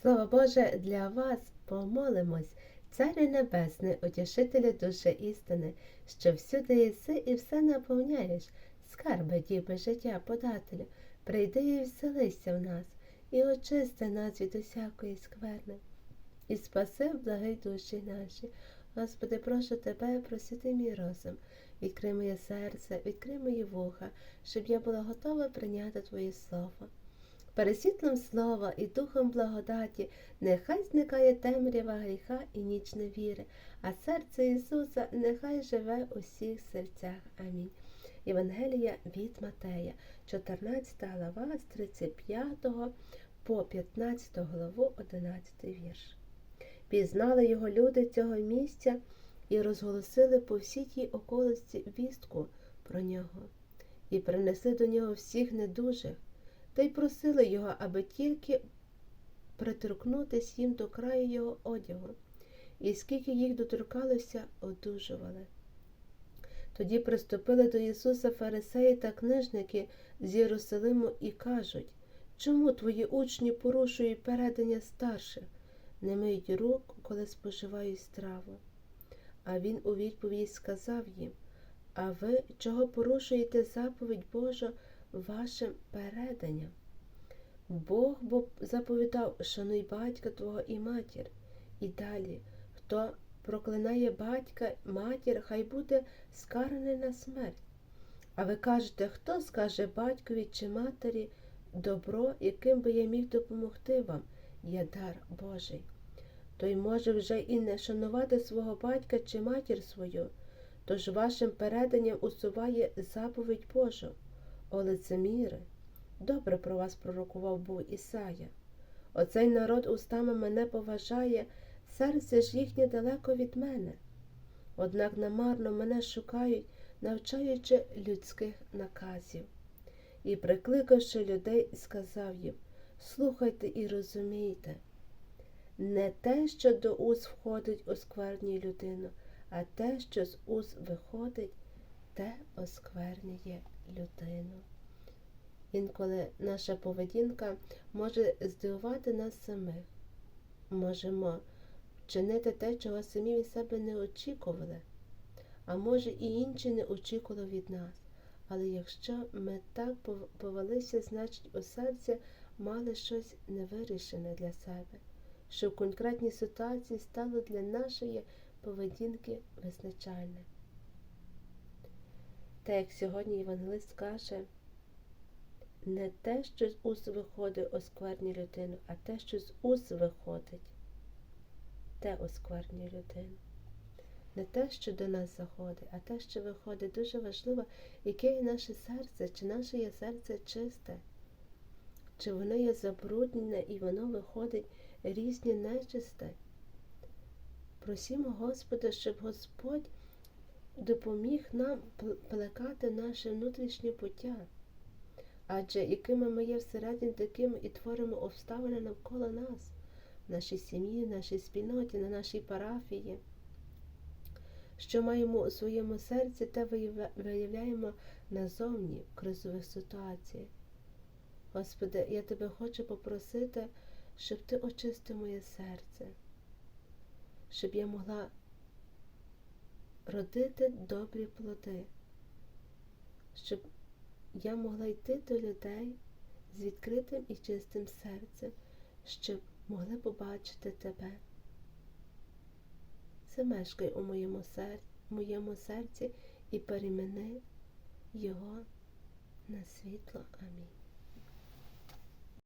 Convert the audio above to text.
Слово Боже, для вас помолимось, Царю Небесний, утішителю душі істини, що всюди єси і все наповняєш, скарби діби життя подателю, прийди і вселися в нас, і очисти нас від усякої скверни, і спаси благи душі наші. Господи, прошу тебе, просити мій розум, відкрий моє серце, відкрий мої вуха, щоб я була готова прийняти Твоє Слово. Пересвітлом слова і духом благодаті нехай зникає темрява гріха і ніч невіри, а серце Ісуса нехай живе у всіх серцях. Амінь. Євангелія від Матея, 14 глава з 35 по 15 главу 11 вірш. Пізнали його люди цього місця і розголосили по всій тій околиці вістку про нього, і принесли до нього всіх недужих та й просили його, аби тільки приторкнутись їм до краю його одягу, і скільки їх доторкалося, одужували. Тоді приступили до Ісуса фарисеї та книжники з Єрусалиму і кажуть, чому твої учні порушують передання старших, не миють рук, коли споживають страву? А він у відповідь сказав їм, а ви чого порушуєте заповідь Божу вашим переданням? Бог бо заповідав, шануй батька твого і матір. І далі, хто проклинає батька, матір, хай буде скараний на смерть. А ви кажете, хто скаже батькові чи матері добро, яким би я міг допомогти вам, є дар Божий. Той може вже і не шанувати свого батька чи матір свою, тож вашим переданням усуває заповідь Божу, о лицеміри. Добре про вас пророкував був Ісая. Оцей народ устами мене поважає, серце ж їхнє далеко від мене. Однак намарно мене шукають, навчаючи людських наказів. І, прикликавши людей, сказав їм слухайте і розумійте. Не те, що до уст входить, осквернює людину, а те, що з уст виходить, те осквернює людину. Інколи наша поведінка може здивувати нас самих. Можемо вчинити те, чого самі від себе не очікували, а може і інші не очікували від нас. Але якщо ми так повелися, значить у серці мали щось невирішене для себе, що в конкретній ситуації стало для нашої поведінки визначальне. Та як сьогодні Євангелист каже, не те, що з уст виходить, осквернює людину, а те, що з уст виходить, те осквернює людину. Не те, що до нас заходить, а те, що виходить, дуже важливо, яке є наше серце, чи наше є серце чисте, чи воно є забруднене і воно виходить різні нечисте. Просімо Господа, щоб Господь допоміг нам плекати наше внутрішнє буття. Адже якими ми є всередині, такими і творимо обставини навколо нас, в нашій сім'ї, в нашій спільноті, на нашій парафії. Що маємо у своєму серці, те виявляємо назовні в кризових ситуаціях. Господи, я тебе хочу попросити, щоб ти очистив моє серце, щоб я могла родити добрі плоди, щоб я могла йти до людей з відкритим і чистим серцем, щоб могли побачити тебе. Замешкай у моєму, сер... моєму серці і перемени його на світло. Амінь.